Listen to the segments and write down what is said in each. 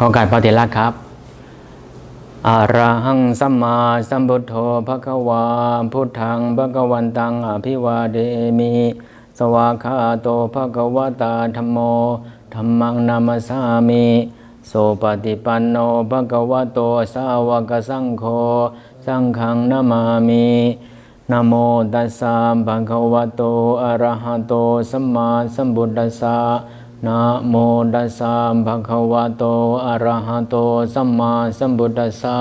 ขอการปฏิลักษ์ครับอะระหังสัมมาสัมพุทโธภควาพุทธังภควันตังอภิวาเดมิ สวากาโตภควตาธรรมโมธรรมังนามัสามิโสปฏิปันโนภควโตสาวกสังโฆสังฆังนามามินโมตัสสะภะคะวะโตอะระหะโตสัมมาสัมพุทธัสสะ นะโมตัสสะภะคะวะโต อะระหะโต สัมมาสัมพุทธัสสะ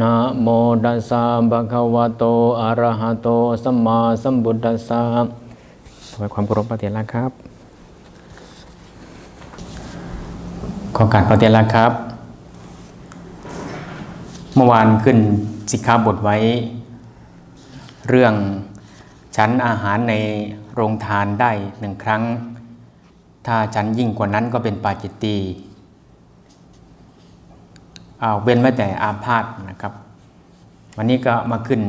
นะโมตัสสะภะคะวะโต อะระหะโต สัมมาสัมพุทธัสสะถวายความเคารพพระเถระครับ ขอการพระเถระครับ เมื่อวานขึ้นสิกขาบทไว้ เรื่องฉันอาหารในโรงทานได้หนึ่งครั้ง ถ้าฉันยิ่งกว่านั้นก็เป็นปาจิตตีเอาเว้นไว้แต่อาพาธนะครับ วันนี้ก็มาขึ้น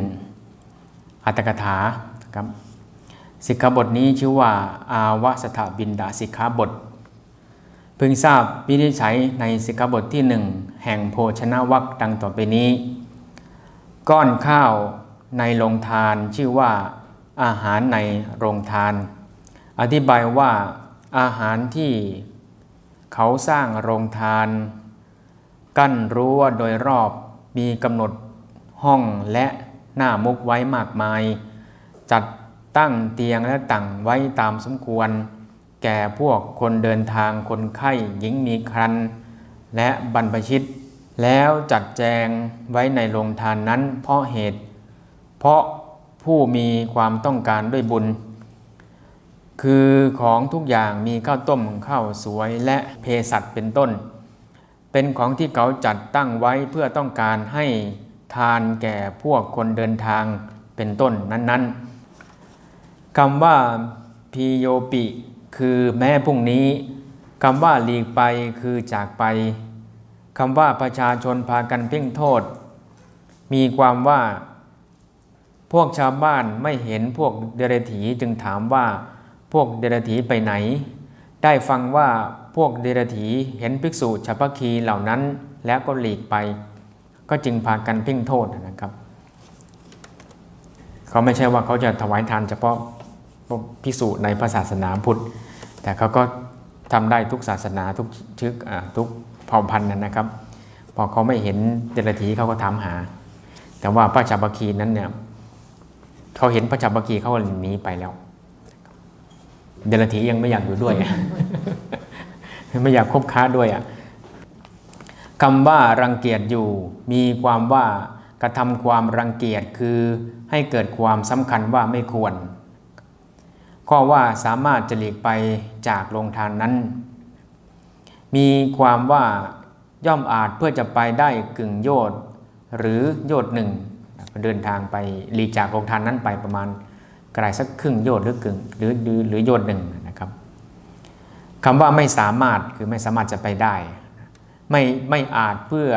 อัตถกถาครับสิกขาบทนี้ชื่อว่า อาวสถบินดาสิกขาบท พึงทราบวินิจฉัยในสิกขาบทที่หนึ่งแห่งโภชนะวักดังต่อไปนี้ ก้อนข้าวในโรงทานชื่อว่าอาหารในโรงทาน อธิบายว่า อาหารที่เขาสร้างโรงทาน กั้นรั้วโดยรอบมีกำหนดห้องและหน้ามุกไว้มากมาย จัดตั้งเตียงและตั้งไว้ตามสมควร แก่พวกคนเดินทางคนไข้หญิงมีครรภ์และบรรพชิต แล้วจัดแจงไว้ในโรงทานนั้นเพราะเหตุ เพราะผู้มีความต้องการด้วยบุญ คือของทุกอย่างมีข้าวต้มข้าวสวยและเภสัชเป็นต้น เป็นของที่เขาจัดตั้งไว้เพื่อต้องการให้ทานแก่พวกคนเดินทางเป็นต้นนั้นๆคำว่าพีโยปิ คือแม้พรุ่งนี้คำว่าหลีกไปคือจากไปคำว่าประชาชนพากันเพ่งโทษ มีความว่า พวกชาวบ้านไม่เห็นพวกเดรถีจึงถามว่า พวกเดรถีไปไหน ได้ฟังว่าพวกเดรถีเห็นภิกษุฉัพคีเหล่านั้นแล้วก็หลีกไป ก็จึงพากันเพ่งโทษนะครับเขาไม่ใช่ว่าเขาจะถวายทานเฉพาะพวกภิกษุในพระศาสนาพุทธ แต่เขาก็ทำได้ทุกศาสนาทุกชึกทุกเผ่าพันธุ์นะครับ พอเขาไม่เห็นเดรถีเขาก็ถามหา แต่ว่าพระชาบคีนั้นเนี่ยเขาเห็นพระชาบคีเขาก็หนีไปแล้ว เดรถียังไม่อยากอยู่ด้วยไม่อยากคบค้าด้วยอะคำว่ารังเกียจอยู่ มีความว่ากระทำความรังเกียจคือให้เกิดความสำคัญว่าไม่ควร ข้อว่าสามารถจะหลีกไปจากโรงทานนั้น มีความว่าย่อมอาจเพื่อจะไปได้กึ่งโยชน์หรือโยชน์หนึ่งเดินทางไปหลีกจากโรงทานนั้นไปประมาณ ไกลสักครึ่งโยชน์หรือกึ่งหรือหรือโยชน์หนึ่งนะครับคำว่าไม่สามารถคือไม่สามารถจะไปได้ ไม่ไม่อาจเพื่อ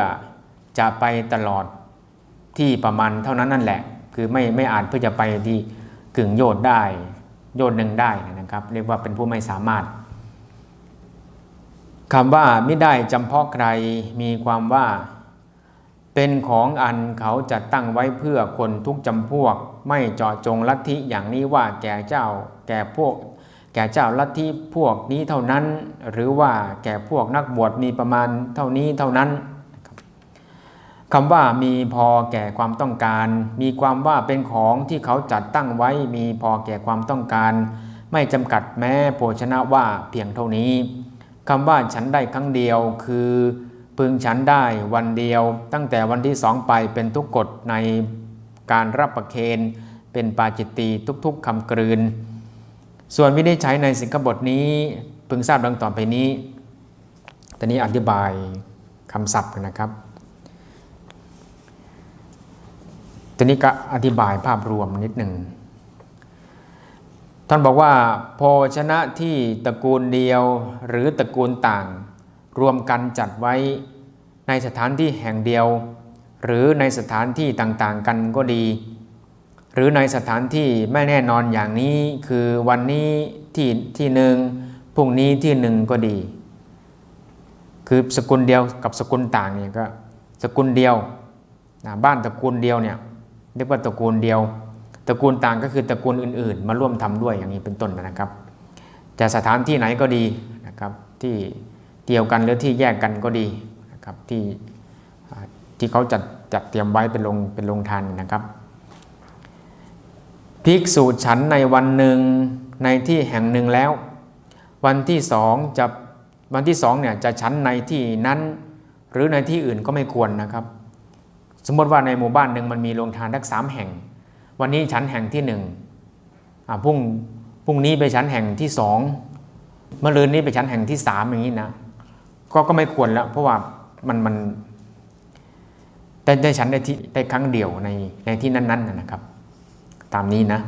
จะไปตลอดที่ประมาณเท่านั้นนั่นแหละ คือไม่ไม่อาจเพื่อจะไปที่กึ่งโยชน์ได้ โยชน์หนึ่งได้นะครับ เรียกว่าเป็นผู้ไม่สามารถคำว่าไม่ได้จำเพาะใครมีความว่า เป็นของอันเขาจัดตั้งไว้เพื่อคนทุกจำพวก ไม่เจาะจงลัทธิอย่างนี้ว่าแก่เจ้าแก่พวก แก่เจ้าลัทธิพวกนี้เท่านั้น หรือว่าแก่พวกนักบวชมีประมาณเท่านี้เท่านั้นคำว่ามีพอแก่ความต้องการ มีความว่าเป็นของที่เขาจัดตั้งไว้มีพอแก่ความต้องการ ไม่จำกัดแม้โภชนะว่าเพียงเท่านี้คำว่าฉันได้ครั้งเดียวคือ พึงฉันได้วันเดียวตั้งแต่วันที่สองไปเป็นทุกกฎในการรับประเคนเป็นปาจิตตีทุกๆคำกลืน ส่วนวินิจฉัยในสิกขบทนี้พึงทราบดังต่อไปนี้ตอนนี้อธิบายคำศัพท์กันนะครับตอนนี้ก็อธิบายภาพรวมนิดหนึ่ง ท่านบอกว่าโภชนะที่ตระกูลเดียวหรือตระกูลต่าง รวมกันจัดไว้ในสถานที่แห่งเดียว หรือในสถานที่ต่างๆกันก็ดี หรือในสถานที่ไม่แน่นอนอย่างนี้คือวันนี้ที่ที่หนึ่งพรุ่งนี้ที่หนึ่งก็ดี คือสกุลเดียวกับสกุลต่างเนี่ยก็สกุลเดียวนะบ้านตระกูลเดียวเนี่ยเรียกว่าตระกูลเดียว ตระกูลต่างก็คือตระกูลอื่น ๆ มาร่วมทำด้วยอย่างนี้เป็นต้นนะครับ จะสถานที่ไหนก็ดีนะครับที่ เดียวกันหรือที่แยกกันก็ดีนะครับที่ที่เขาจัดจัดเตรียมไว้เป็นโรงเป็นโรงทานนะครับ ภิกษุฉันในวันหนึ่งในที่แห่งหนึ่งแล้ว วันที่สองจะวันที่สองเนี่ยจะฉันในที่นั้น หรือในที่อื่นก็ไม่ควรนะครับ สมมติว่าในหมู่บ้านหนึ่งมันมีโรงทานทักสามแห่ง วันนี้ฉันแห่งที่หนึ่งพรุ่งพรุ่งนี้ไปชั้นแห่งที่สองเมื่อรืนนี้ไปชั้นแห่งที่สามอย่างนี้นะ ก็ก็ไม่ควรแล้ว เพราะว่ามันมันได้ได้ชั้นได้ที่ได้ครั้งเดียวในในที่นั้นๆนะนะครับ ตามนี้นะ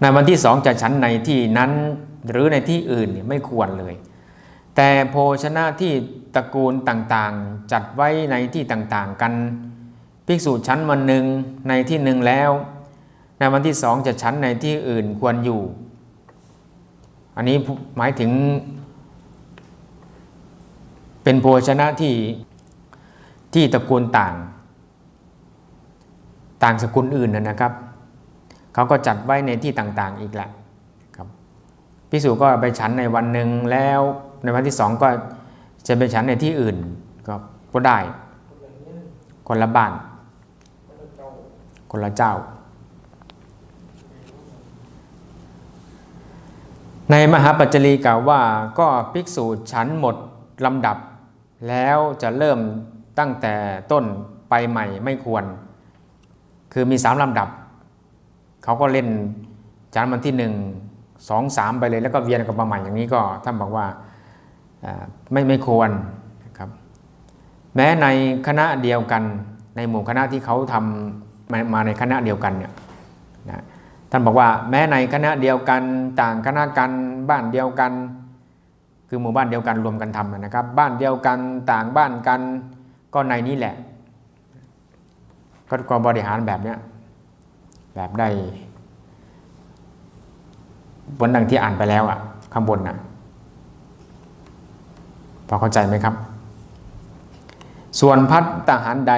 ในวันที่สองจะฉันในที่นั้นหรือในที่อื่นไม่ควรเลย แต่โภชนะที่ตระกูลต่างๆ จัดไว้ในที่ต่างๆกันภิกษุชั้นวันหนึ่งในที่หนึ่งแล้ว ในวันที่สองจะฉันในที่อื่นควรอยู่ อันนี้หมายถึง เป็นโภชนะที่ที่ตระกูลต่าง ต่างสกุลอื่นนะครับ เขาก็จัดไว้ในที่ต่างๆอีกแหละครับพิสูจก็ไปฉันในวันหนึ่งแล้วในวันที่สองก็จะไปฉันในที่อื่นก็ก็ได้ คนละบ้าน คนละเจ้า ในมหาปัจจลีกล่าวว่าก็ภิกษุฉันหมดลำดับ แล้วจะเริ่มตั้งแต่ต้นไปใหม่ไม่ควร คือมีสามลำดับ เขาก็เล่นจานวันที่หนึ่งสองสามไปเลยแล้วก็เวียนกลับมาใหม่อย่างนี้ก็ท่านบอกว่าไม่ไม่ควรนะครับแม้ในคณะเดียวกัน ในหมู่คณะที่เขาทำมามาในคณะเดียวกันเนี่ยนะท่านบอกว่าแม้ในคณะเดียวกันต่างคณะกันบ้านเดียวกัน คือหมู่บ้านเดียวกันรวมกันทำนะครับ บ้านเดียวกันต่างบ้านกันก็ในนี้แหละ ก็ก็บริหารแบบเนี้ยแบบได้บนดังที่อ่านไปแล้วอะข้างบนน่ะพอเข้าใจไหมครับ ส่วนพัฒทหารใด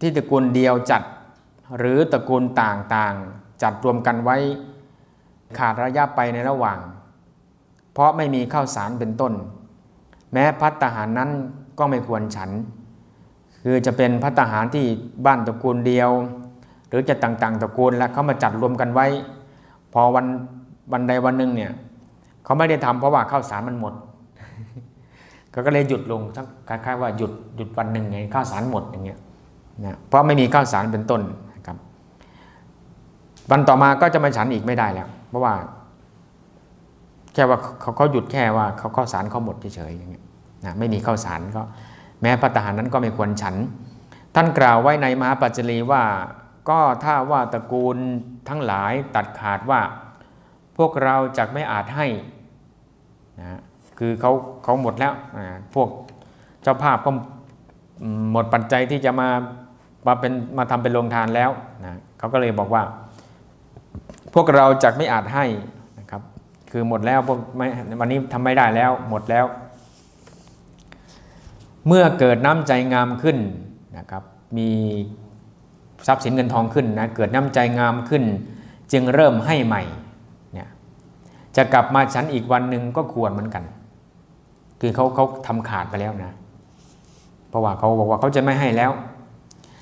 ที่ตระกูลเดียวจัดหรือตระกูลต่างๆ จัดรวมกันไว้ขาดระยะไปในระหว่าง เพราะไม่มีข้าวสารเป็นต้น แม้พัฒหารนั้นก็ไม่ควรฉัน คือจะเป็นพัฒหารที่บ้านตระกูลเดียว หรือจะต่างๆตระกูลแล้วเขามาจัดรวมกันไว้ พอวันวันใดวันหนึ่งเนี่ยเขาไม่ได้ทำเพราะว่าข้าวสารมันหมดเขาก็เลยหยุดลงสักคล้ายๆว่าหยุดหยุดวันหนึ่งไงข้าวสารหมดอย่างเงี้ยนะเพราะไม่มีข้าวสารเป็นต้นนะครับ วันต่อมาก็จะมาฉันอีกไม่ได้แล้วเพราะว่า ค่ว่าเขาเขาหยุดแค่ว่าเขาข้าวสารเขาหมดเฉยๆอย่างเงี้ยนะไม่มีข้าวสารก็ แม้พระทหารนั้นก็ไม่ควรฉัน ท่านกล่าวไว้ในมหาปัจจลีว่าก็ถ้าว่าตระกูลทั้งหลายตัดขาดว่า พวกเราจะไม่อาจให้นะคือเขาเขาหมดแล้วอ่าพวกเจ้าภาพก็หมดปัจจัยที่จะมามาเป็นมาทำเป็นโรงทานแล้วนะเขาก็เลยบอกว่า พวกเราจะไม่อาจให้ คือหมดแล้วพวกไม่วันนี้ทำไม่ได้แล้วหมดแล้ว เมื่อเกิดน้ำใจงามขึ้นนะครับ มีทรัพย์สินเงินทองขึ้นนะเกิดน้ำใจงามขึ้น จึงเริ่มให้ใหม่เนี่ยจะกลับมาชั้นอีกวันหนึ่งก็ควรเหมือนกัน คือเขาเขาทำขาดไปแล้วนะ เพราะว่าเขาบอกว่าเขาจะไม่ให้แล้ว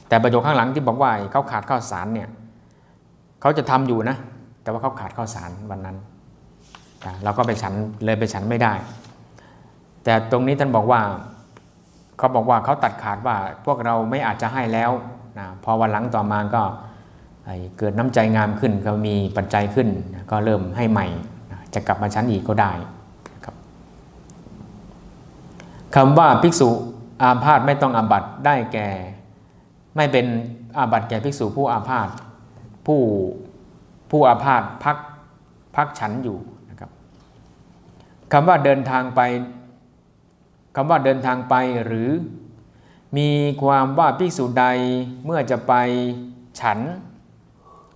แต่ประโยคข้างหลังที่บอกว่าเขาขาดข้าวสารเนี่ยเขาจะทำอยู่นะ แต่ว่าเขาขาดข้าวสารวันนั้น เราก็ไปฉันเลยไปฉันไม่ได้ แต่ตรงนี้ท่านบอกว่าเขาบอกว่าเขาตัดขาดว่าพวกเราไม่อาจจะให้แล้วนะพอวันหลังต่อมาก็เกิดน้ำใจงามขึ้นก็มีปัจจัยขึ้น ก็เริ่มให้ใหม่ จะกลับมาชั้นอีกก็ได้ครับคำว่าภิกษุอาพาธไม่ต้องอาบัตได้แก่ ไม่เป็นอาบัตแก่ภิกษุผู้อาพาธผู้ผู้อาพาธพักพักฉันอยู่ คำว่าเดินทางไปคำว่าเดินทางไปหรือ มีความว่าภิกษุใดเมื่อจะไปฉัน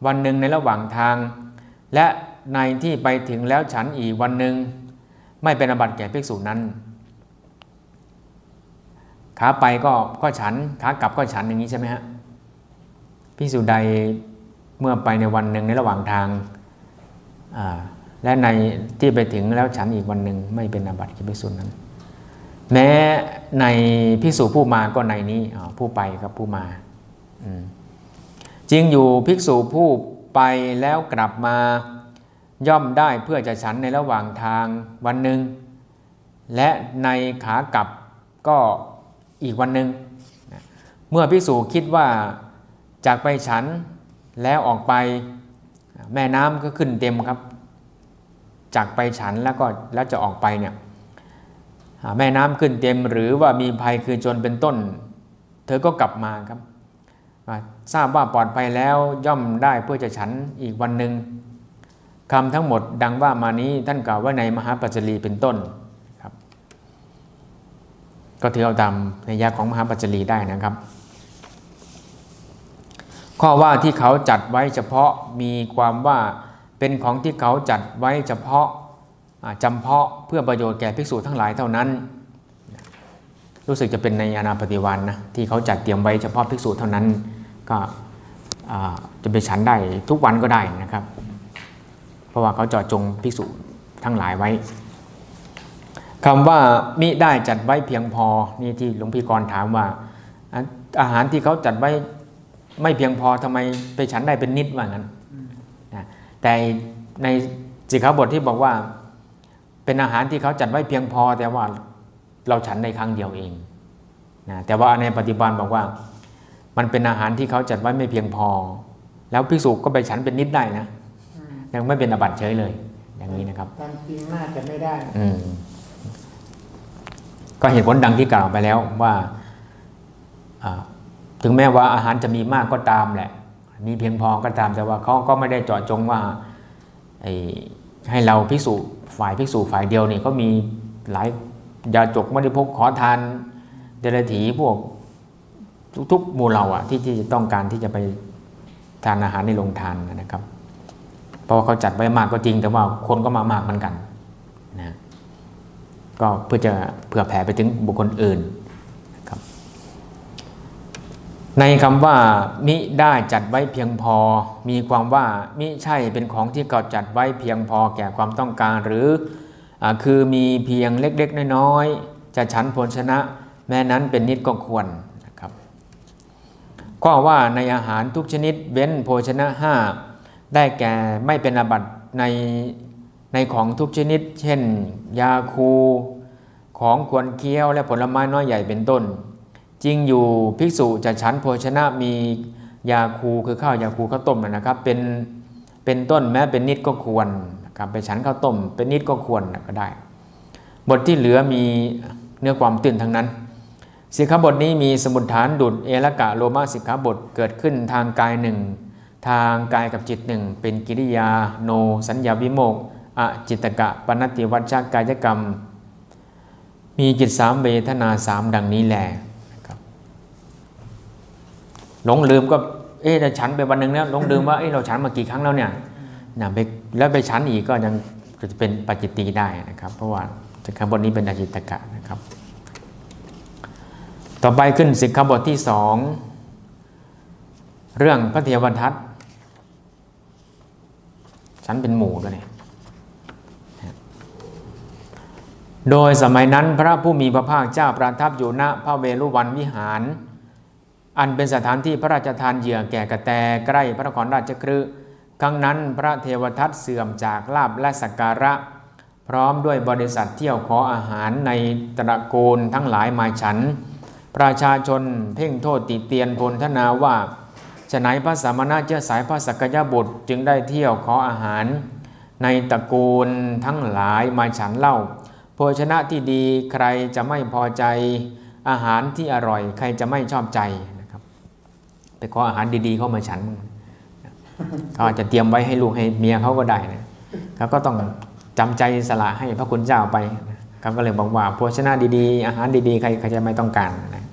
วันหนึ่งในระหว่างทาง และในที่ไปถึงแล้วฉันอีกวันหนึ่งไม่เป็นอบัติแก่ภิกษุนั้นขาไปก็ก็ฉันขากลับก็ฉันอย่างนี้ใช่ไหมฮะพิสูจใดเมื่อไปในวันหนึ่งในระหว่างทางอ่า และในที่ไปถึงแล้วฉันอีกวันหนึ่งไม่เป็นอาบัติกิพิสุนั้น แม้ในพิสูจผู้มาก็ในนี้ผู้ไปกับผู้มาจริงอยู่ภิกษุผู้ไปแล้วกลับมาย่อมได้เพื่อจะฉันในระหว่างทางวันหนึ่ง และในขากลับก็อีกวันหนึ่งเมื่อภิกษุคิดว่าจากไปฉันแล้วออกไปแม่น้ำก็ขึ้นเต็มครับ จากไปฉันแล้วก็แล้วจะออกไปเนี่ยแม่น้ำขึ้นเต็มหรือว่ามีภัยคือจนเป็นต้น เธอก็กลับมาครับทราบว่าปลอดภัยแล้วย่อมได้เพื่อจะฉันอีกวันหนึ่งคำทั้งหมดดังว่ามานี้ท่านกล่าวว่าในมหาปัจจลีเป็นต้นครับ ก็ถือเอาตามในยะของมหาปัจจลีได้นะครับ ข้อว่าที่เขาจัดไว้เฉพาะมีความว่า เป็นของที่เขาจัดไว้เฉพาะจำเพาะเพื่อประโยชน์แก่ภิกษุทั้งหลายเท่านั้น รู้สึกจะเป็นในอนาปฏิวันนะที่เขาจัดเตรียมไว้เฉพาะภิกษุเท่านั้นก็จะไปฉันได้ทุกวันก็ได้นะครับ เพราะว่าเขาเจาะจงภิกษุทั้งหลายไว้คำว่ามิได้จัดไว้เพียงพอนี่ที่หลวงพี่กรถามว่า อาหารที่เขาจัดไว้ไม่เพียงพอทำไมไปฉันได้เป็นนิดว่างั้น แต่ในสิกขาบทที่บอกว่า เป็นอาหารที่เขาจัดไว้เพียงพอ แต่ว่าเราฉันในครั้งเดียวเองนะแต่ว่าในปฏิบัติบอกว่า มันเป็นอาหารที่เขาจัดไว้ไม่เพียงพอ แล้วภิกษุก็ไปฉันเป็นนิดได้นะอืมยังไม่เป็นอาบัติเฉยเลย อย่างนี้นะครับตามจริงน่าจะไม่ได้ อืมก็เหตุผลดังที่กล่าวไปแล้วว่าอ่าถึงแม้ว่าอาหารจะมีมากก็ตามแหละ มีเพียงพอก็ตามแต่ว่าเขาก็ไม่ได้เจาะจงว่าให้เราพิสูจฝ่ายพิสูจฝ่ายเดียวนี่เขามีหลายยาจกไม่ได้พกขอทานเดรัจฉีพวกทุกๆหมู่เราอะที่ที่จะต้องการที่จะไปทานอาหารในโรงทานนะครับเพราะว่าเขาจัดไว้มากก็จริงแต่ว่าคนก็มามากเหมือนกันนะก็เพื่อจะเผื่อแผ่ไปถึงบุคคลอื่น ในคำว่า มิได้จัดไว้เพียงพอ มีความว่ามิใช่เป็นของที่เขาจัดไว้เพียงพอแก่ความต้องการหรืออคือมีเพียงเล็กๆ น้อยๆ จะฉันโภชนะ แม้นั้นเป็นนิดก็ควรนะครับก็ว่าในอาหารทุกชนิดเว้นโภชนะห้าได้แก่ไม่เป็นอาบัตในในของทุกชนิด เช่น ยาคู ของควรเคี้ยวและผลไม้น้อยใหญ่เป็นต้น จริงอยู่ภิกษุจะฉันโภชนะมียาคูคือข้าวยาคูข้าวต้มนะครับ เป็นเป็นต้นแม้เป็นนิดก็ควรนะครับไปฉันข้าวต้ม เป็นนิดก็ควรก็ได้ บทที่เหลือมีเนื้อความตื่นทั้งนั้นสิกขาบทนี้มีสมุดฐานดุดเอละกะโลมาสิกขาบทเกิดขึ้นทางกายหนึ่งทางกายกับจิตหนึ่งเป็นกิริยา โน สัญญาวิโมกอจิตกะปนติวัชกายกรรม มีจิตสามเวทนาสามดังนี้แหละ หลงลืมก็เอ๊ะแต่ฉันไปวันหนึ่งแล้วหลงลืมว่าเอ๊ะเราฉันมากี่ครั้งแล้วเนี่ยนะไปแล้วไปฉันอีกก็ยังจะเป็นปัจจิตีได้นะครับ เพราะว่าสิกขาบทนี้เป็นอจิตกะนะครับ ต่อไปขึ้นสิกขาบทที่สองเรื่องพระเทวทัตฉันเป็นหมู่ด้วยเนี่ยโดยสมัยนั้นพระผู้มีพระภาคเจ้าประทับอยู่ณพระเวรุวันวิหาร อันเป็นสถานที่พระราชทานเหยื่อแก่กระแตใกล้พระนครราชครืครั้งนั้นพระเทวทัตเสื่อมจากลาบและสักการะ พร้อมด้วยบริษัทเที่ยวขออาหารในตระกูลทั้งหลายมาฉัน ประชาชนเพ่งโทษติเตียนพลทนาว่าจะไหนพระสามณะเจ้าสายพระสักยบุตรจึงได้เที่ยวขออาหาร ในตระกูลทั้งหลายมาฉันเล่า โภชนะที่ดีใครจะไม่พอใจ อาหารที่อร่อยใครจะไม่ชอบใจ ไปขออาหารดีๆเข้ามาฉันเขาอาจจะเตรียมไว้ให้ลูกให้เมียเขาก็ได้นะเขาก็ต้องจำใจสละให้พระคุณเจ้าไปเขาก็เลยบอกว่าโภชนะดีๆ อาหารดีๆใครใครจะไม่ต้องการนะ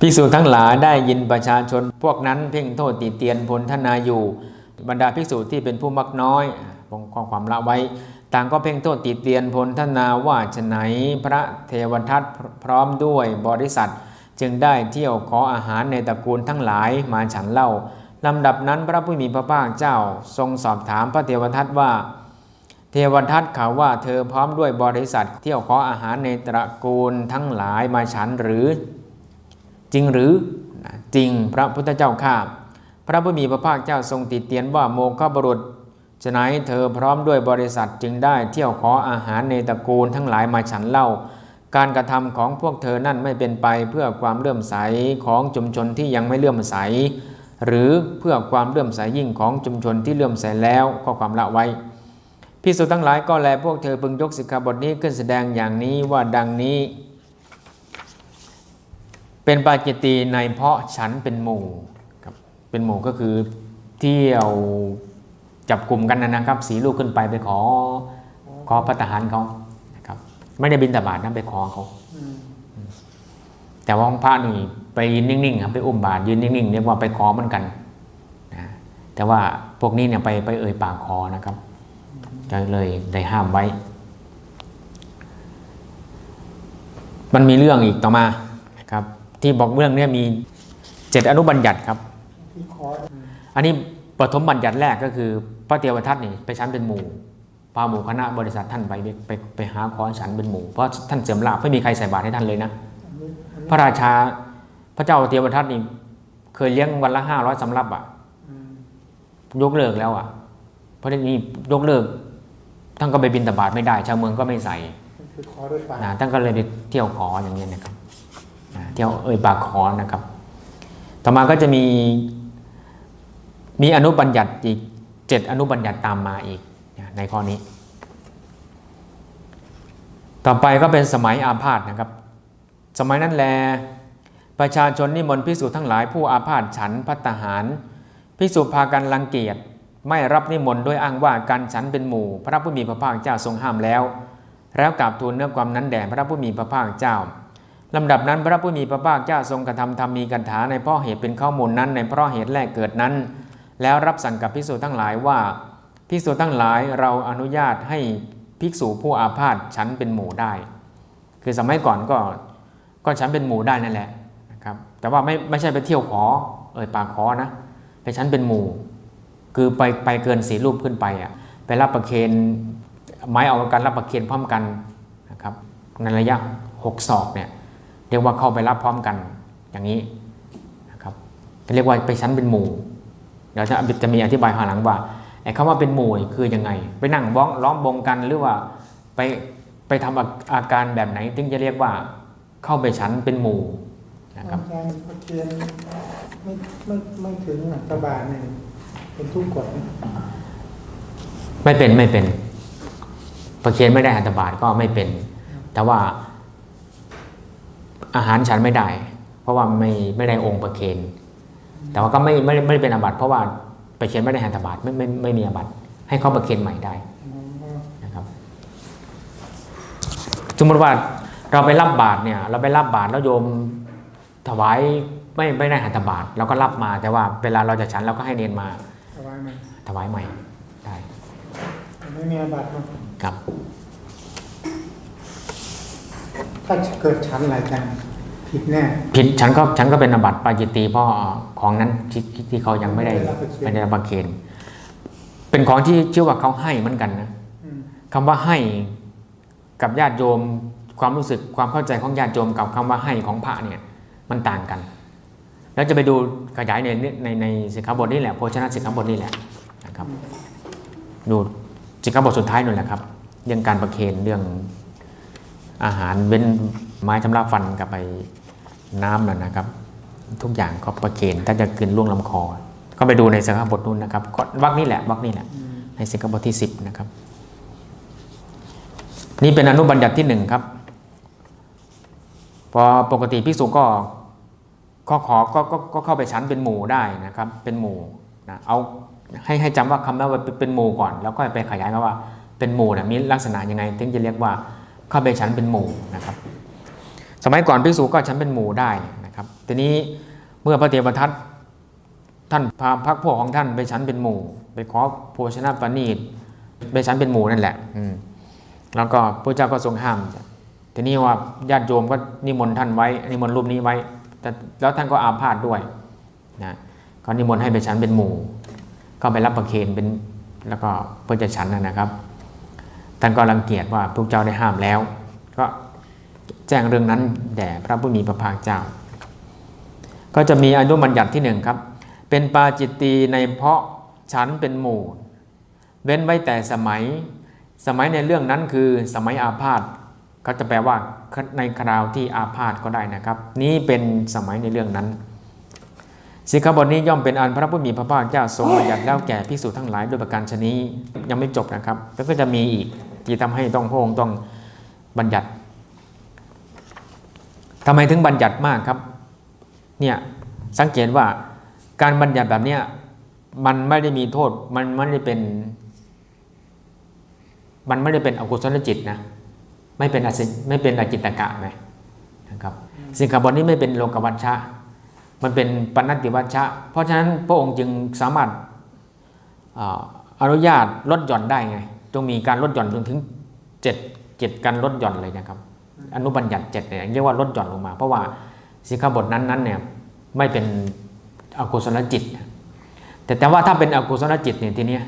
ภิกษุทั้งหลายได้ยินประชาชนพวกนั้นเพ่งโทษติเตียนพลทนาอยู่ บรรดาภิกษุที่เป็นผู้มักน้อยคงข้อความละไว้ ต่างก็เพ่งโทษติเตียนพลทนาว่าฉไหนพระเทวทัตพร้อมด้วยบริษัท จึงได้เที่ยวขออาหารในตระกูลทั้งหลายมาฉันเล่าลำดับนั้นพระผู้มีพระภาคเจ้าทรงสอบถามพระเทวทัตว่า เทวทัตข่าวว่าเธอพร้อมด้วยบริษัทเที่ยวขออาหารในตระกูลทั้งหลายมาฉันหรือ จริงหรือจริงพระพุทธเจ้าข้าพระผู้มีพระภาคเจ้าทรงติเตียนว่าโมฆะบุรุษฉะไหนเธอพร้อมด้วยบริษัทจึงได้เที่ยวขออาหารในตระกูลทั้งหลายมาฉันเล่า การกระทำของพวกเธอนั่นไม่เป็นไปเพื่อความเลื่อมใสของชุมชนที่ยังไม่เลื่อมใส หรือเพื่อความเลื่อมใสยิ่งของชุมชนที่เลื่อมใสแล้วก็ความละไว้พิสุทั้งหลายก็แลพวกเธอพึงยกสิกขาบทนี้ขึ้นแสดงอย่างนี้ว่าดังนี้ เป็นปาจิตตีในเพราะฉันเป็นหมู่ครับเป็นหมู่ก็คือเที่ยวจับกลุ่มกันนะครับ สีลูกขึ้นไปไปขอขอพระทหารเขา ไม่ได้บินตบาทนะไปขอเขาอืมแต่ว่าของพระนี่ไปยืนนิ่งๆครับไปอุ้มบาทยืนนิ่งๆเรียกว่าไปขอเหมือนกันนะแต่ว่าพวกนี้เนี่ยไปไปเอ่ยปากขอนะครับก็เลยได้ห้ามไว้ มันมีเรื่องอีกต่อมานะครับ ที่บอกเรื่องเนี้มีเจ็ดอนุบัญญัติครับที่คอร์สอืมอันนี้ปฐมบัญญัติแรกก็คือพระเทวทัตนี่ไปชั้นเป็นหมู่ พาหมู่คณะบริษัทท่านไปไปไปหาขอฉันเป็นหมู่เพราะท่านเสื่อมลาภไม่มีใครใส่บาตรให้ท่านเลยนะอันนี้อันนี้พระราชาพระเจ้าเทวทัตนี่เคยเลี้ยงวันละห้าร้อยสำรับอะอืมยกเลิกแล้วอะ เพราะนี่ยกเลิกท่านก็ไปบินตบาตไม่ได้ ชาวเมืองก็ไม่ใส่มันคือคอร์ด้วยปากนะท่านก็เลยไปเที่ยวขออย่างนี้ยนะครับนะเที่ยวเอ่ยปากขอนะครับ ต่อมาก็จะมีมีอนุบัญญัติอีกเจ็ดอนุบัญญัติตามมาอีกนะ ในข้อนี้ ต่อไปก็เป็นสมัยอาพาธนะครับ สมัยนั้นแล ประชาชนนิมนต์พิสูจทั้งหลายผู้อาพาธฉันพัตตาหารพิสูจพากันรังเกียจไม่รับนิมนต์ด้วยอ้างว่าการฉันเป็นหมู่ พระผู้มีพระภาคเจ้าทรงห้ามแล้ว แล้วกราบทูลเนื้อความนั้นแด่พระผู้มีพระภาคเจ้าลำดับนั้นพระผู้มีพระภาคเจ้าทรงกระทำธรรมีกันถาในเพราะเหตุเป็นข้อมูลนั้นในเพราะเหตุแรกเกิดนั้น แล้วรับสั่งกับภิกษุทั้งหลายว่า ภิกษุทั้งหลายเราอนุญาตให้ภิกษุผู้อาพาธฉันเป็นหมู่ได้ คือสมัยก่อนก็ก็ฉันเป็นหมู่ได้นั่นแหละนะครับแต่ว่าไม่ไม่ใช่ไปเที่ยวขอเอ่ยปากขอนะไปฉันเป็นหมู่ คือไปไปเกินสีรูปขึ้นไปอะไปรับประเคนไม้เอาการรับประเคนพร้อมกันนะครับในระยะหกศอกเนี่ยเรียกว่าเข้าไปรับพร้อมกันอย่างนี้นะครับเรียกว่าไปชั้นเป็นหมู่เดี๋ยวจะจะมีอธิบายภายหลังว่า ไอ้คำว่าเป็นหมู่นี่คือยังไง ไปนั่งบ้องล้อมวงกันหรือว่าไปไปทำอาอาการแบบไหนถึงจะเรียกว่าเข้าไปชั้นเป็นหมู่นะครับอาจารย์ประเคียนไม่ไม่ไม่ถึงหนักกระบาลหนึ่งเป็นทุกกฎนะไม่เป็นไม่เป็นประเคนไม่ได้หัตถบาทก็ไม่เป็น แต่ว่าอาหารฉันไม่ได้ เพราะว่าไม่ไม่ได้องค์ประเคนแต่ว่าก็ไม่ไม่ไม่ได้เป็นอาบัติเพราะว่า ประเคนไม่ได้หัตถบาทไม่ไม่ไม่มีอาบัติ ให้เขาประเคนใหม่ได้อ๋อนะครับ สมมติว่าเราไปรับบาตรเนี่ย เราไปรับบาตรแล้วโยมถวายไม่ไม่ได้หัตถบาตรเราก็รับมาแต่ว่าเวลาเราจะฉันเราก็ให้เนนมาสบายไหมถวายใหม่ได้ไม่มีอาบัติมั้งครับ ถ้าเกิดชั้นหลายจัง ผิดแน่ผิดฉันก็ฉันก็เป็นอาบัติปาจิตตีเพราะของนั้นที่ที่ที่เขายังไม่ได้ไม่ได้รับประเคนไม่ได้รับประเคนเป็นของที่เชื่อว่าเขาให้เหมือนกันนะอืมคำว่าให้กับญาติโยมความรู้สึกความเข้าใจของญาติโยมกับคำว่าให้ของพระเนี่ยมันต่างกัน แล้วจะไปดูขยายในในในสิกขาบทนี่แหละโภชนะสิกขาบทนี่แหละนะครับดูสิกขาบทสุดท้ายนั่นแหละครับเรื่องการประเคนเรื่อง อาหารเว้นไม้ชำระฟันกับไปน้ำนั่นนะครับ ทุกอย่างก็ประเคนถ้าจะกินล่วงลำคอ ก็ไปดูในสิกขาบทนู้นนะครับก็วรรคนี้แหละวรรคนี้แหละอืมในสิกขาบทที่ 10 นะครับ นี่เป็นอนุบัญญัติที่หนึ่งครับพอปกติพิสุก็ก็ขอก็ก็ก็เข้าไปชั้นเป็นหมู่ได้นะครับ เป็นหมู่นะเอาให้ให้จำว่าคำนั้นว่าเป็นเป็นหมู่ก่อน แล้วก็ไปขยายมาว่าเป็นหมู่นะมีลักษณะยังไง ถึงจะเรียกว่า เข้าไปชั้นเป็นหมู่นะครับ สมัยก่อนพิสุก็ชั้นเป็นหมู่ได้นะครับทีนี้เมื่อพระเทวทัตท่านพาพักพวกของท่านไปฉันเป็นหมู่ ไปขอโภชนะปานีตไปฉันเป็นหมู่นั่นแหละอืแล้วก็พระเจ้าก็ทรงห้าม ทีนี้ว่าญาติโยมก็นิมนต์ท่านไว้ นิมนต์รูปนี้ไว้ แต่แล้วท่านก็อาพาธด้วยนะก็นิมนต์ให้ไปฉันเป็นหมู่ ก็ไปรับประเคนเป็นแล้วก็เพื่อจะฉันนนะครับ ท่านก็รังเกียจว่าพระเจ้าได้ห้ามแล้ว ก็แจ้งเรื่องนั้นแด่พระผู้มีพระภาคเจ้า ก็จะมีอนุบัญญัติที่หนึ่งครับ เป็นปาจิตตีในเพราะฉันเป็นหมู่ เว้นไว้แต่สมัย สมัยในเรื่องนั้นคือสมัยอาพาธก็จะแปลว่าในคราวที่อาพาธก็ได้นะครับ นี้เป็นสมัยในเรื่องนั้นสิกขาบทนี้ย่อมเป็นอันพระผู้มีพระภาคเจ้าทรงบัญญัติแล้วแก่ภิกษุทั้งหลายโดยประการชนี้ยังไม่จบนะครับ แล้วก็จะมีอีก ที่ทำให้ต้องพระองค์ต้องบัญญัติทำไมถึงบัญญัติมากครับ เนี่ยสังเกตว่าการบัญญัติแบบเนี้ยมันไม่ได้มีโทษมันไม่ได้เป็น มันไม่ได้เป็นอกุศลจิตนะไม่เป็นอสิไม่เป็นอจิตตกะไหมนะครับสิกขบทนี้ไม่เป็นโลกวัชชะ มันเป็นปณติวัชชะ เพราะฉะนั้นพระองค์จึงสามารถอาอนุญาตลดหย่อนได้ไง จงมีการลดหย่อนจนถึงเจ็ดเจ็ดการลดหย่อนเลยนะครับ อนุบัญญัติเจ็ดเนี่ยเรียกว่าลดหย่อนลงมา เพราะว่าสิกขาบทนั้นนั้นเนี่ยไม่เป็นอกุศลจิต แต่แต่ว่าถ้าเป็นอกุศลจิตเนี่ยทีเนี้ย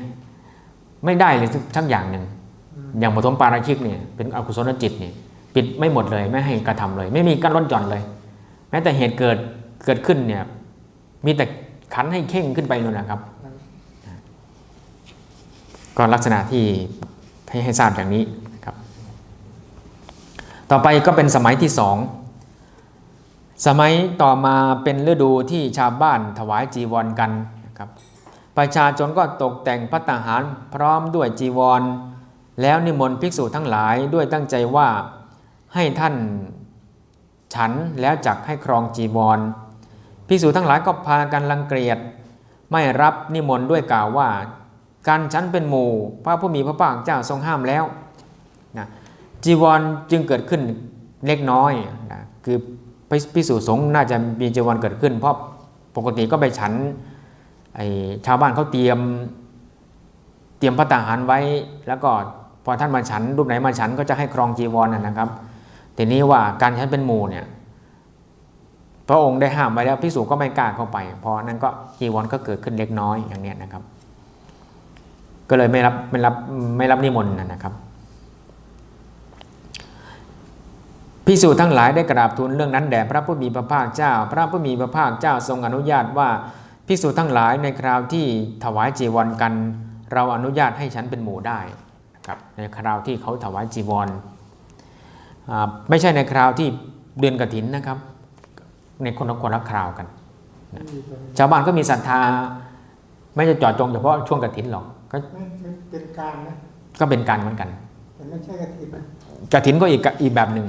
ไม่ได้เลยทั้งอย่างหนึ่งอย่างปฐมปาราชิกเนี่ยเป็นอกุศลจิตเนี่ยปิดไม่หมดเลยไม่ให้กระทำเลย ไม่มีการลดหย่อนเลย แม้แต่เหตุเกิดเกิดขึ้นเนี่ยมีแต่ขันให้เข่งขึ้นไปนู่นนะครับ ก็ลักษณะที่ให้ให้ทราบอย่างนี้นะครับ ต่อไปก็เป็นสมัยที่สองสมัยต่อมาเป็นฤดูที่ชาวบ้านถวายจีวรกันนะครับ ประชาชนก็ตกแต่งพัตตาหารพร้อมด้วยจีวร แล้วนิมนต์ภิกษุทั้งหลายด้วยตั้งใจว่าให้ท่านฉันแล้วจักให้ครองจีวรภิกษุทั้งหลายก็พากันรังเกียจไม่รับนิมนต์ด้วยกล่าวว่า การฉันเป็นหมู่ พระผู้มีพระภาคเจ้าทรงห้ามแล้วนะจีวรจึงเกิดขึ้นเล็กน้อยนะคือภิกษุสงฆ์น่าจะมีจีวรเกิดขึ้น เพราะปกติก็ไปฉันไอชาวบ้านเขาเตรียมเตรียมพระตาหารไว้แล้วก็พอท่านมาฉันรูปไหนมาฉันก็จะให้ครองจีวรนะนะครับทีนี้ว่าการฉันเป็นหมู่เนี่ยพระองค์ได้ห้ามไว้แล้วพิสูจก็ไม่กล้าเข้าไป เพราะนั้นก็จีวรก็เกิดขึ้นเล็กน้อยอย่างนี้นะครับ ก็เลยไม่รับไม่รับไม่รับนิมนต์นะครับพิสูจน์ทั้งหลายได้กราบทูลเรื่องนั้นแด่พระผู้มีพระภาคเจ้า พระผู้มีพระภาคเจ้าทรงอนุญาตว่าพิสูจน์ทั้งหลายในคราวที่ถวายจีวรกัน เราอนุญาตให้ฉันเป็นหมู่ได้นะครับในคราวที่เขาถวายจีวรไม่ใช่ในคราวที่เดือนกฐินนะครับ ในคนละคนละคราวกันชาวบ้านก็มีศรัทธาไม่จะจาะจงเฉพาะช่วงกฐินหรอก ก็ไม่ไม่เป็นการนะก็เป็นการเหมือนกันแต่ไม่ใช่กระถิ่นนะกฐินก็อีกอีกแบบหนึ่ง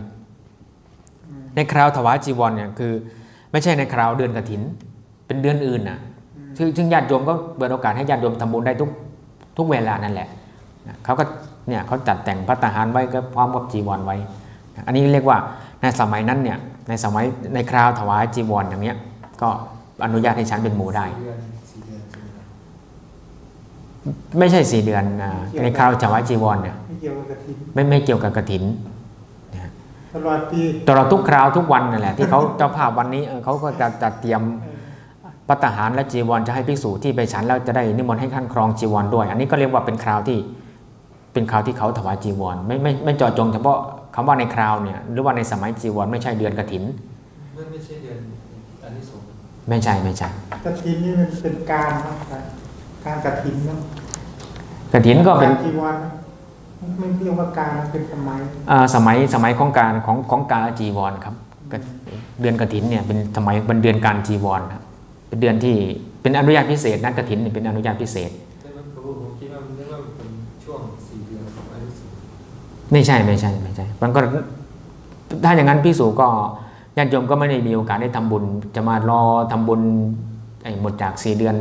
อืมในคราวถวายจีวรเนี่ยคือ ไม่ใช่ในคราวเดือนกฐิน เป็นเดือนอื่นนะซึ่งซึ่งญาติโยมก็เปิดโอกาสให้ญาติโยมทำบุญได้ทุกทุกเวลานั่นแหละนะเขาก็เนี่ยเขาจัดแต่งพระตาหารไว้ก็พร้อมกับจีวรไว้ อันนี้เรียกว่าในสมัยนั้นเนี่ยในสมัยในคราวถวายจีวรอย่างเนี้ยก็อนุญาตให้ฉันเป็นหมู่ได้ เดือนสี่เดือนใช่ไหมครับ ไม่ใช่สี่เดือนอ่าในคราวถวายจีวรเนี่ยไม่เกี่ยวกับกระถิ่นไม่ไม่เกี่ยวกับกฐินตลอดปีตลอดทุกคราวทุกวันนั่นแหละที่เขาเจ้าภาพวันนี้เออเขาก็จะจัดเตรียมเออปัตตาหารและจีวรจะให้ภิกษุที่ไปฉันแล้วจะได้นิมนต์ให้ท่านครองจีวรด้วย อันนี้ก็เรียกว่าเป็นคราวที่เป็นคราวที่เขาถวายจีวรไม่ไม่ไม่เจาะจงเฉพาะคำว่าในคราวเนี่ยหรือว่าในสมัยจีวรไม่ใช่เดือนกฐินไม่ไม่ใช่เดือนอันนี้สงส์ไม่ใช่ไม่ใช่กระถิ่นนี่มันเป็นการเนาะ การกระถิ่นเนาะกฐินก็เป็นการจีวรนะไม่เรียกว่าการมันเป็นสมัยอ่าสมัยสมัยของการของของการจีวรครับก็เดือนกฐินเนี่ยเป็นสมัยเป็นเดือนการจีวรครับเป็นเดือนที่เป็นอนุญาตพิเศษนะกฐินเนี่ยเป็นอนุญาตพิเศษใช่ไหมครูผมคิดว่ามันนึกว่ามันเป็นช่วงสี่เดือนของอันนี้สงส์ไม่ใช่ไม่ใช่ไม่ใช่ มันก็ถ้าอย่างนั้นพี่สูก็ญาติโยมก็ไม่ได้มีโอกาสได้ทำบุญ จะมารอทำบุญไอ้หมดจากสี่เดือน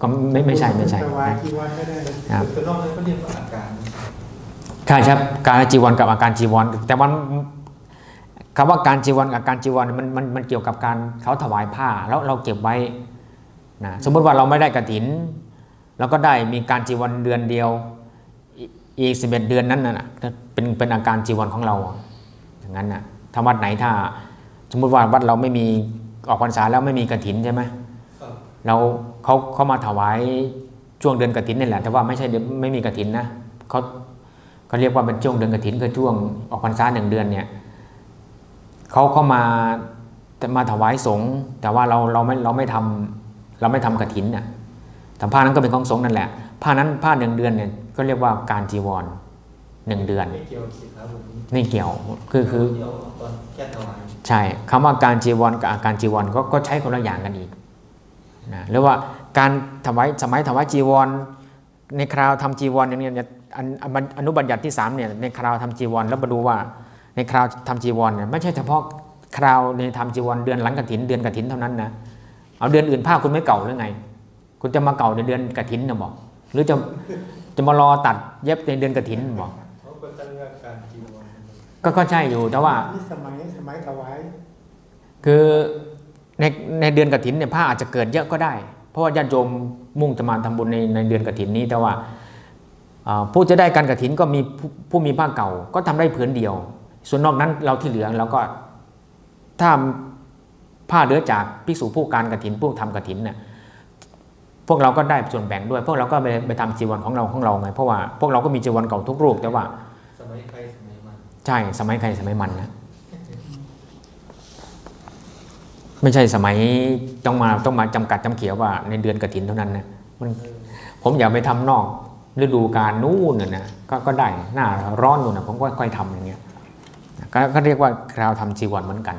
ก็ไม่ไม่ใช่ไม่ใช่ถวายจีวรไม่ได้เลยครับตัวนอกนั้นก็เรียกว่าอาการใช่ครับการจีวรกับอาการจีวร แต่มันคำว่าการจีวรกับการจีวรมันมันมันเกี่ยวกับการเขาถวายผ้าแล้วเราเก็บไว้นะสมมติว่าเราไม่ได้กระถิน แล้วก็ได้มีการจีวรเดือนเดียวอีกอีกสิบเอ็ดเดือนนั้นน่ะเป็นเป็นอาการจีวรของเราอย่างนั้นน่ะถ้าวัดไหนถ้า สมมติว่าวัดเราไม่มีออกพรรษาแล้วไม่มีกฐินใช่ไหมครับเรา เขาเขามาถวายช่วงเดือนกฐินนี่แหละแต่ว่าไม่ใช่เดือนไม่มีกฐินนะเขาเขาเรียกว่าเป็นช่วงเดือนกฐินคือช่วงออกพรรษาหนึ่งเดือนเนี่ยเขาเขามาจะมาถวายสงฆ์แต่ว่าเราเราไม่เราไม่ทำเราไม่ทำกฐินน่ะแต่ผ้านั้นก็เป็นของสงฆ์นั่นแหละผ้านั้นผ้าหนึ่งเดือนเนี่ยก็เรียกว่าการจีวรหนึ่งเดือนไม่เกี่ยวกับสิครับผมนี้นี่เกี่ยวคือคือเกี่ยวกับตอนแก้ถวายใช่คำว่าการจีวรกับอาการจีวรก็ก็ใช้คนละอย่างกันอีกนะหรือว่า การถวายสมัยถวายจีวร ในคราวทำจีวรอย่างเนี้ยอันอันอนุบัญญัติที่3เนี่ยในคราวทำจีวร แล้วมาดูว่าในคราวทำจีวรเนี่ยไม่ใช่เฉพาะคราวในทำจีวรเดือนหลังกฐินเดือนกฐินเท่านั้นนะเอาเดือนอื่นผ้าคุณไม่เก่าหรือไง คุณจะมาเก่าในเดือนกฐินนะบอก หรือจะจะมารอตัดเย็บในเดือนกฐินบอกเขาก็ตั้งเรื่องการจีวรก็ก็ใช่อยู่แต่ว่านี่สมัยสมัยถวายคือในในเดือนกฐินเนี่ยผ้าอาจจะเกิดเยอะก็ได้เพ ราะว่าญาติโยมมุ่งจะมาทำบุญในในเดือนกฐินนี้ แต่ว่าอ่าผู้จะได้การกฐินก็มีผู้ผู้มีผ้าเก่า ก็ทำได้ผืนเดียว ส่วนนอกนั้นเราที่เหลือเราก็ถ้าผ้าเหลือจากภิกษุผู้การกฐินผู้ทำกฐินเนี่ยพวกเราก็ได้ส่วนแบ่งด้วย พวกเราก็ไปไปทำจีวรของเราของเราไงเพราะว่าพวกเราก็มีจีวรเก่าทุกรูปแต่ว่าสมัยใครสมัยมันใช่สมัยใครสมัยมันนะ ไม่ใช่สมัยต้องมาต้องมาจำกัดจำเขียวว่าในเดือนกระถินเท่านั้นนะมันผมอยากไปทำนอกฤดูกาลนู่นน่ะนะก็ก็ได้หน้าร้อนนู่นนะผมก็ค่อยทำอย่างเงี้ยก็เรียกว่าคราวทำจีวรเหมือนกัน